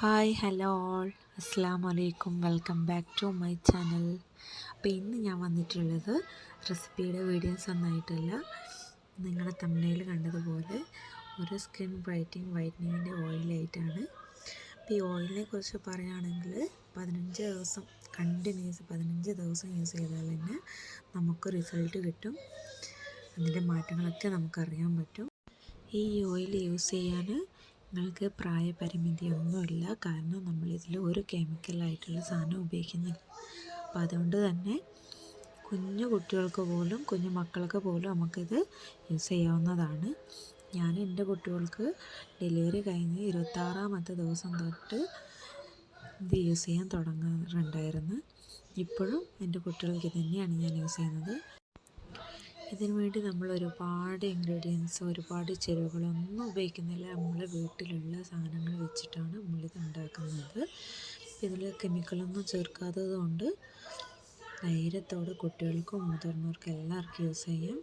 Hi hello all അസ്സാം വലൈക്കും welcome back to my channel അപ്പോൾ ഇന്ന് ഞാൻ വന്നിട്ടുള്ളത് റെസിപ്പിയുടെ വീഡിയോസ് ഒന്നായിട്ടല്ല. നിങ്ങളുടെ തമിഴിൽ കണ്ടതുപോലെ ഒരു സ്കിൻ ബ്രൈറ്റിംഗ് വൈറ്റനിങ്ങിന്റെ ഓയിലായിട്ടാണ് അപ്പോൾ ഈ ഓയിലിനെ കുറിച്ച് പറയുകയാണെങ്കിൽ പതിനഞ്ച് ദിവസം കണ്ടിന്യൂസ് പതിനഞ്ച് ദിവസം യൂസ് ചെയ്താൽ തന്നെ നമുക്ക് റിസൾട്ട് കിട്ടും. അതിന്റെ മാറ്റങ്ങളൊക്കെ നമുക്കറിയാൻ പറ്റും. ഈ ഓയിൽ യൂസ് ചെയ്യാൻ നിങ്ങൾക്ക് പ്രായപരിമിതി ഒന്നുമില്ല. കാരണം നമ്മളിതിൽ ഒരു കെമിക്കലായിട്ടുള്ള സാധനം ഉപയോഗിക്കുന്നില്ല. അപ്പോൾ അതുകൊണ്ട് തന്നെ കുഞ്ഞു കുട്ടികൾക്ക് പോലും കുഞ്ഞു മക്കൾക്ക് പോലും നമുക്കിത് യൂസ് ചെയ്യാവുന്നതാണ്. ഞാൻ എന്റെ കുട്ടികൾക്ക് ഡെലിവറി കഴിഞ്ഞ് ഇരുപത്താറാമത്തെ ദിവസം തൊട്ട് ഇത് യൂസ് ചെയ്യാൻ തുടങ്ങാറുണ്ടായിരുന്നു. ഇപ്പോഴും എന്റെ കുട്ടികൾക്ക് തന്നെയാണ് ഞാൻ യൂസ് ചെയ്യുന്നത്. ഇതിനു വേണ്ടി നമ്മൾ ഒരുപാട് ഇൻഗ്രീഡിയൻസ് ഒരുപാട് ചേരുവകളൊന്നും ഉപയോഗിക്കുന്നില്ല. നമ്മൾ വീട്ടിലുള്ള സാധനങ്ങൾ വെച്ചിട്ടാണ് നമ്മളിത് ഉണ്ടാക്കുന്നത്. ഇതിൽ കെമിക്കലൊന്നും ചേർക്കാത്തത് കൊണ്ട് ധൈര്യത്തോടെ കുട്ടികൾക്കും മുതിർന്നവർക്കും എല്ലാവർക്കും യൂസ് ചെയ്യാം.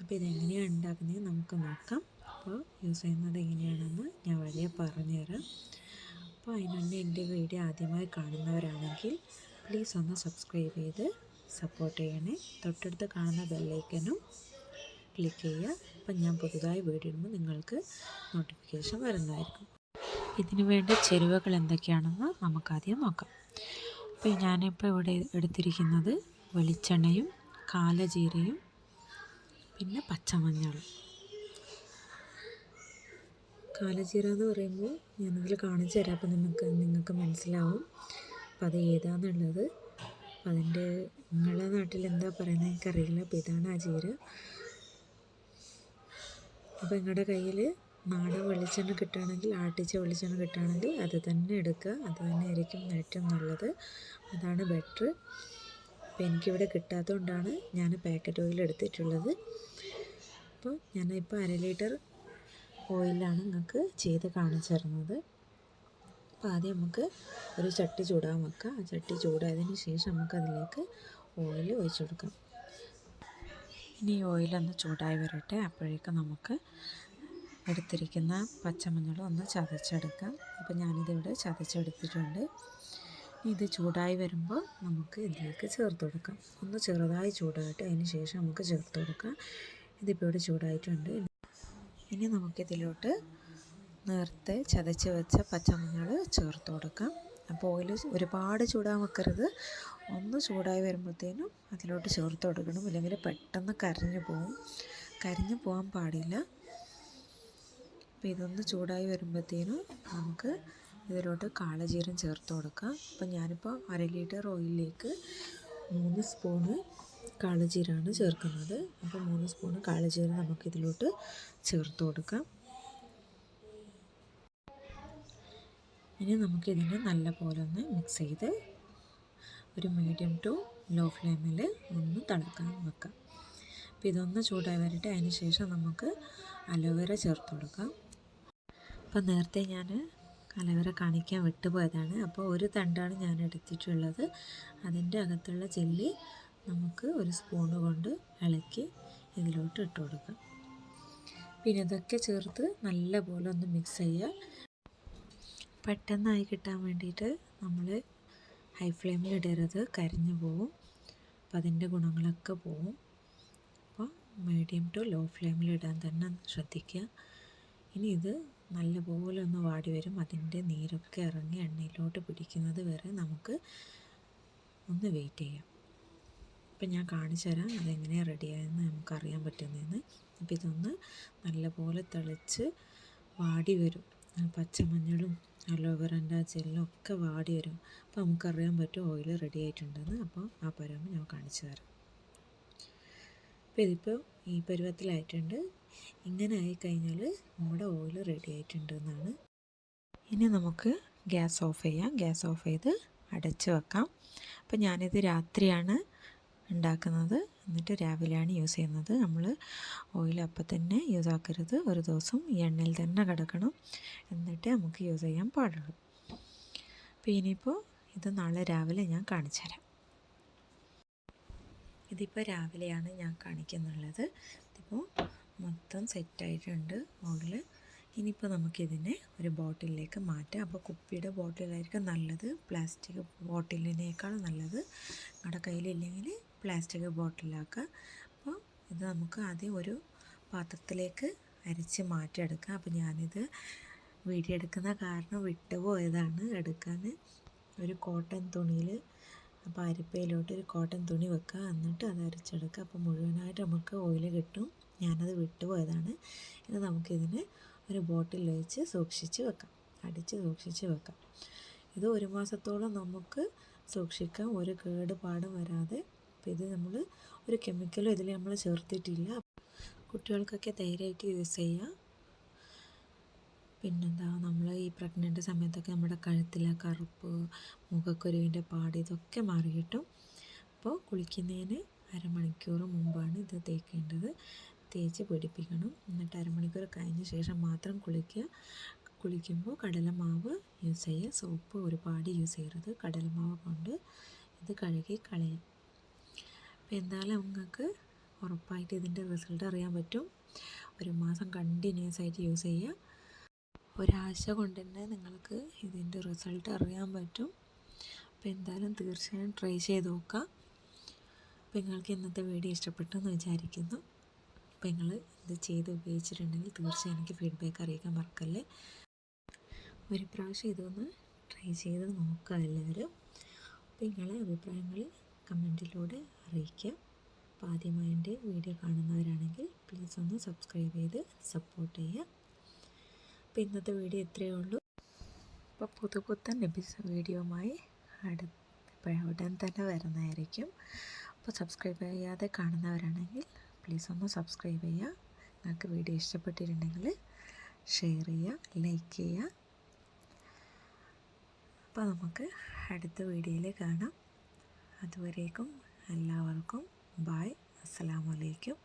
അപ്പോൾ ഇതെങ്ങനെയാണ് ഉണ്ടാക്കുന്നത് നമുക്ക് നോക്കാം. അപ്പോൾ യൂസ് ചെയ്യുന്നത് എങ്ങനെയാണെന്ന് ഞാൻ വഴിയെ പറഞ്ഞുതരാം. അപ്പോൾ അതിനുവേണ്ടി എന്റെ വീഡിയോ ആദ്യമായി കാണുന്നവരാണെങ്കിൽ പ്ലീസ് ഒന്ന് സബ്സ്ക്രൈബ് ചെയ്ത് സപ്പോർട്ട് ചെയ്യണേ. തൊട്ടടുത്ത് കാണുന്ന ബെല്ലൈക്കനും ക്ലിക്ക് ചെയ്യുക. അപ്പം ഞാൻ പുതുതായി വീഡിയോ ഇടുമ്പോൾ നിങ്ങൾക്ക് നോട്ടിഫിക്കേഷൻ വരുന്നതായിരിക്കും. ഇതിനു വേണ്ട ചേരുവകൾ എന്തൊക്കെയാണെന്ന് നമുക്കാദ്യം നോക്കാം. അപ്പോൾ ഞാനിപ്പോൾ ഇവിടെ എടുത്തിരിക്കുന്നത് വെളിച്ചെണ്ണയും കാലജീരയും പിന്നെ പച്ചമഞ്ഞളും. കാലജീര എന്ന് പറയുമ്പോൾ ഞാനതിൽ കാണിച്ചു തരാം അപ്പോൾ നിങ്ങൾക്ക് നിങ്ങൾക്ക് മനസ്സിലാവും. അപ്പോൾ അത് ഏതാണെന്നുള്ളത് അതിന്റെ നിങ്ങളുടെ നാട്ടിൽ എന്താ പറയുന്നത് എനിക്കറിയില്ല. അപ്പോൾ ഇതാണ് ആ ജീര അപ്പോൾ നിങ്ങളുടെ കയ്യിൽ നാടൻ വെളിച്ചെണ്ണ കിട്ടുകയാണെങ്കിൽ ആട്ടിച്ച വെളിച്ചെണ്ണ കിട്ടുകയാണെങ്കിൽ അത് തന്നെ എടുക്കുക. അത് തന്നെ ആയിരിക്കും ഏറ്റവും നല്ലത്. അതാണ് ബെറ്റർ. അപ്പോൾ എനിക്കിവിടെ കിട്ടാത്തതുകൊണ്ടാണ് ഞാൻ പാക്കറ്റ് ഓയിൽ എടുത്തിട്ടുള്ളത്. അപ്പോൾ ഞാനിപ്പോൾ അര ലിറ്റർ ഓയിലാണ് നിങ്ങൾക്ക് ചെയ്ത് കാണിച്ചു തരുന്നത്. അപ്പോൾ ആദ്യം നമുക്ക് ഒരു ചട്ടി ചൂടാൻ വെക്കാം. ആ ചട്ടി ചൂടായതിന് ശേഷം നമുക്ക് അതിലേക്ക് ഓയിൽ ഒഴിച്ചു കൊടുക്കാം. ഇനി ഓയിലൊന്ന് ചൂടായി വരട്ടെ. അപ്പോഴേക്കും നമുക്ക് എടുത്തിരിക്കുന്ന പച്ചമഞ്ഞൾ ഒന്ന് ചതച്ചെടുക്കാം. അപ്പോൾ ഞാനിതിവിടെ ചതച്ചെടുത്തിട്ടുണ്ട്. ഇത് ചൂടായി വരുമ്പോൾ നമുക്ക് ഇതിലേക്ക് ചേർത്ത് കൊടുക്കാം. ഒന്ന് ചെറുതായി ചൂടായിട്ട് അതിന് ശേഷം നമുക്ക് ചേർത്ത് കൊടുക്കാം. ഇതിപ്പോൾ ഇവിടെ ചൂടായിട്ടുണ്ട്. ഇനി നമുക്കിതിലോട്ട് നേരത്തെ ചതച്ച് വെച്ച പച്ചമഞ്ഞൾ ചേർത്ത് കൊടുക്കാം. അപ്പോൾ ഓയിൽ ഒരുപാട് ചൂടാൻ വെക്കരുത്. ഒന്ന് ചൂടായി വരുമ്പോഴത്തേനും അതിലോട്ട് ചേർത്ത് കൊടുക്കണം. ഇല്ലെങ്കിൽ പെട്ടെന്ന് കരിഞ്ഞു പോവും. കരിഞ്ഞു പോകാൻ പാടില്ല. അപ്പോൾ ഇതൊന്ന് ചൂടായി വരുമ്പോഴത്തേനും നമുക്ക് ഇതിലോട്ട് കാളജീരം ചേർത്ത് കൊടുക്കാം. അപ്പോൾ ഞാനിപ്പോൾ അര ലിറ്റർ ഓയിലിലേക്ക് മൂന്ന് സ്പൂണ് കാളജീരമാണ് ചേർക്കുന്നത്. അപ്പോൾ മൂന്ന് സ്പൂണ് കാളജീരം നമുക്കിതിലോട്ട് ചേർത്ത് കൊടുക്കാം. ഇനി നമുക്കിതിനെ നല്ല പോലെ ഒന്ന് മിക്സ് ചെയ്ത് ഒരു മീഡിയം ടു ലോ ഫ്ലെയിമിൽ ഒന്ന് തിളക്കാൻ വെക്കാം. അപ്പോൾ ഇതൊന്ന് ചൂടായി വരട്ടെ അതിന് ശേഷം നമുക്ക് അലോവേര ചേർത്ത് കൊടുക്കാം. അപ്പോൾ നേരത്തെ ഞാൻ അലോവേര കാണിക്കാൻ വിട്ടുപോയതാണ്. അപ്പോൾ ഒരു തണ്ടാണ് ഞാൻ എടുത്തിട്ടുള്ളത്. അതിന്റെ അകത്തുള്ള ജെല്ലി നമുക്ക് ഒരു സ്പൂൺ കൊണ്ട് ഇളക്കി ഇതിലോട്ട് ഇട്ട് കൊടുക്കാം. പിന്നെ ഇതൊക്കെ ചേർത്ത് നല്ലപോലെ ഒന്ന് മിക്സ് ചെയ്യുക പെട്ടെന്നായി കിട്ടാൻ വേണ്ടിയിട്ട് നമ്മൾ ഹൈ ഫ്ലെയിമിൽ ഇടരുത് കരിഞ്ഞു പോവും. അപ്പം അതിന്റെ ഗുണങ്ങളൊക്കെ പോവും. അപ്പോൾ മീഡിയം ടു ലോ ഫ്ലെയിമിൽ ഇടാൻ തന്നെ ശ്രദ്ധിക്കുക ഇനി ഇത് നല്ലപോലെ ഒന്ന് വാടി വരും. അതിന്റെ നീരൊക്കെ ഇറങ്ങി എണ്ണയിലോട്ട് പിടിക്കുന്നത് വരെ നമുക്ക് ഒന്ന് വെയിറ്റ് ചെയ്യാം. അപ്പം ഞാൻ കാണിച്ചു തരാം അതെങ്ങനെയാണ് റെഡിയായെന്ന് നമുക്കറിയാൻ പറ്റുന്നതെന്ന് അപ്പം ഇതൊന്ന് നല്ലപോലെ തിളച്ച് വാടി വരും. പച്ചമഞ്ഞളും അലോവേറന്റെ ജെല്ലും ഒക്കെ വാടി വരും. അപ്പോൾ നമുക്കറിയാൻ പറ്റും ഓയിൽ റെഡി ആയിട്ടുണ്ടെന്ന്. അപ്പോൾ ആ പരുവം ഞാൻ കാണിച്ചു തരാം. അപ്പോൾ ഇതിപ്പോൾ ഈ പരുവത്തിലായിട്ടുണ്ട്. ഇങ്ങനെ ആയിക്കഴിഞ്ഞാൽ നമ്മുടെ ഓയിൽ റെഡി ആയിട്ടുണ്ട് എന്നാണ് ഇനി നമുക്ക് ഗ്യാസ് ഓഫ് ചെയ്യാം. ഗ്യാസ് ഓഫ് ചെയ്ത് അടച്ച് വെക്കാം. അപ്പോൾ ഞാനിത് രാത്രിയാണ് ഉണ്ടാക്കുന്നത്. എന്നിട്ട് രാവിലെയാണ് യൂസ് ചെയ്യുന്നത്. നമ്മൾ ഓയിൽ അപ്പം തന്നെ യൂസ് ആക്കരുത്. ഒരു ദിവസം എണ്ണയിൽ തന്നെ കിടക്കണം. എന്നിട്ട് നമുക്ക് യൂസ് ചെയ്യാൻ പാടുള്ളൂ. അപ്പോൾ ഇനിയിപ്പോൾ ഇത് നാളെ രാവിലെ ഞാൻ കാണിച്ചു തരാം. ഇതിപ്പോൾ രാവിലെയാണ് ഞാൻ കാണിക്കുന്നുള്ളത്. ഇതിപ്പോൾ മൊത്തം സെറ്റായിട്ടുണ്ട് ഓയിൽ ഇനിയിപ്പോൾ നമുക്കിതിനെ ഒരു ബോട്ടിലേക്ക് മാറ്റാം. അപ്പോൾ കുപ്പിയുടെ ബോട്ടിലായിരിക്കും നല്ലത്. പ്ലാസ്റ്റിക് ബോട്ടിലിനേക്കാൾ നല്ലത്. നിങ്ങളുടെ കയ്യിലില്ലെങ്കിൽ പ്ലാസ്റ്റിക് ബോട്ടിലാക്കുക അപ്പോൾ ഇത് നമുക്ക് ആദ്യം ഒരു പാത്രത്തിലേക്ക് അരിച്ച് മാറ്റിയെടുക്കാം. അപ്പോൾ ഞാനിത് വീഡിയോ എടുക്കുന്ന കാരണം വിട്ടുപോയതാണ് എടുക്കാൻ. ഒരു കോട്ടൺ തുണിയിൽ അപ്പോൾ അരിപ്പയിലോട്ട് ഒരു കോട്ടൺ തുണി വെക്കുക എന്നിട്ട് അത് അരിച്ചെടുക്കുക അപ്പോൾ മുഴുവനായിട്ട് നമുക്ക് ഓയിൽ കിട്ടും. ഞാനത് വിട്ടുപോയതാണ് ഇത് നമുക്കിതിന് ഒരു ബോട്ടിൽ വെച്ച് സൂക്ഷിച്ച് വെക്കാം. അടിച്ച് സൂക്ഷിച്ച് വെക്കാം. ഇത് ഒരു മാസത്തോളം നമുക്ക് സൂക്ഷിക്കാം. ഒരു കേടുപാടും വരാതെ അപ്പോൾ ഇത് നമ്മൾ ഒരു കെമിക്കലും ഇതിൽ നമ്മൾ ചേർത്തിട്ടില്ല. കുട്ടികൾക്കൊക്കെ ധൈര്യമായിട്ട് യൂസ് ചെയ്യാം. പിന്നെന്താ നമ്മൾ ഈ പ്രഗ്നന്റ് സമയത്തൊക്കെ നമ്മുടെ കഴുത്തിലെ കറുപ്പ് മുഖക്കുരുവിന്റെ പാട് ഇതൊക്കെ മാറി കിട്ടും അപ്പോൾ കുളിക്കുന്നതിന് അരമണിക്കൂർ മുമ്പാണ് ഇത് തേക്കേണ്ടത്. തേച്ച് പിടിപ്പിക്കണം. എന്നിട്ട് അരമണിക്കൂർ കഴിഞ്ഞ ശേഷം മാത്രം കുളിക്കുക. കുളിക്കുമ്പോൾ കടലമാവ് യൂസ് ചെയ്യുക. സോപ്പ് ഒരുപാട് യൂസ് ചെയ്യരുത്. കടലമാവ് കൊണ്ട് ഇത് കഴുകി കളയാം. അപ്പോൾ എന്തായാലും നിങ്ങൾക്ക് ഉറപ്പായിട്ട് ഇതിന്റെ റിസൾട്ട് അറിയാൻ പറ്റും. ഒരു മാസം കണ്ടിന്യൂസ് ആയിട്ട് യൂസ് ചെയ്യുക. ഒരാഴ്ച കൊണ്ട് തന്നെ നിങ്ങൾക്ക് ഇതിന്റെ റിസൾട്ട് അറിയാൻ പറ്റും. അപ്പോൾ എന്തായാലും തീർച്ചയായും ട്രൈ ചെയ്ത് നോക്കുക. അപ്പോൾ നിങ്ങൾക്ക് ഇന്നത്തെ വീഡിയോ ഇഷ്ടപ്പെട്ടു എന്ന് വിചാരിക്കുന്നു. അപ്പോൾ നിങ്ങൾ ഇത് ചെയ്ത് ഉപയോഗിച്ചിട്ടുണ്ടെങ്കിൽ തീർച്ചയായും എനിക്ക് ഫീഡ്ബാക്ക് അറിയിക്കാൻ മറക്കല്ലേ. ഒരു പ്രാവശ്യം ഇതൊന്ന് ട്രൈ ചെയ്ത് നോക്കുക എല്ലാവരും. അപ്പോൾ നിങ്ങളെ അഭിപ്രായങ്ങൾ കമന്റിലൂടെ അറിയിക്കുക അപ്പോൾ ആദ്യമായി എന്റെ വീഡിയോ കാണുന്നവരാണെങ്കിൽ പ്ലീസ് ഒന്ന് സബ്സ്ക്രൈബ് ചെയ്ത് സപ്പോർട്ട് ചെയ്യുക. അപ്പോൾ ഇന്നത്തെ വീഡിയോ ഇത്രയേ ഉള്ളൂ. അപ്പോൾ പുതു പുത്തൻ വീഡിയോമായി അടുത്ത ഉടൻ തന്നെ വരുന്നതായിരിക്കും. അപ്പോൾ സബ്സ്ക്രൈബ് ചെയ്യാതെ കാണുന്നവരാണെങ്കിൽ പ്ലീസ് ഒന്ന് സബ്സ്ക്രൈബ് ചെയ്യുക. നിങ്ങൾക്ക് വീഡിയോ ഇഷ്ടപ്പെട്ടിട്ടുണ്ടെങ്കിൽ ഷെയർ ചെയ്യുക ലൈക്ക് ചെയ്യുക. അപ്പോൾ നമുക്ക് അടുത്ത വീഡിയോയിൽ കാണാം. അതുവരേക്കും എല്ലാവർക്കും ബായ്. അസ്സലാമലൈക്കും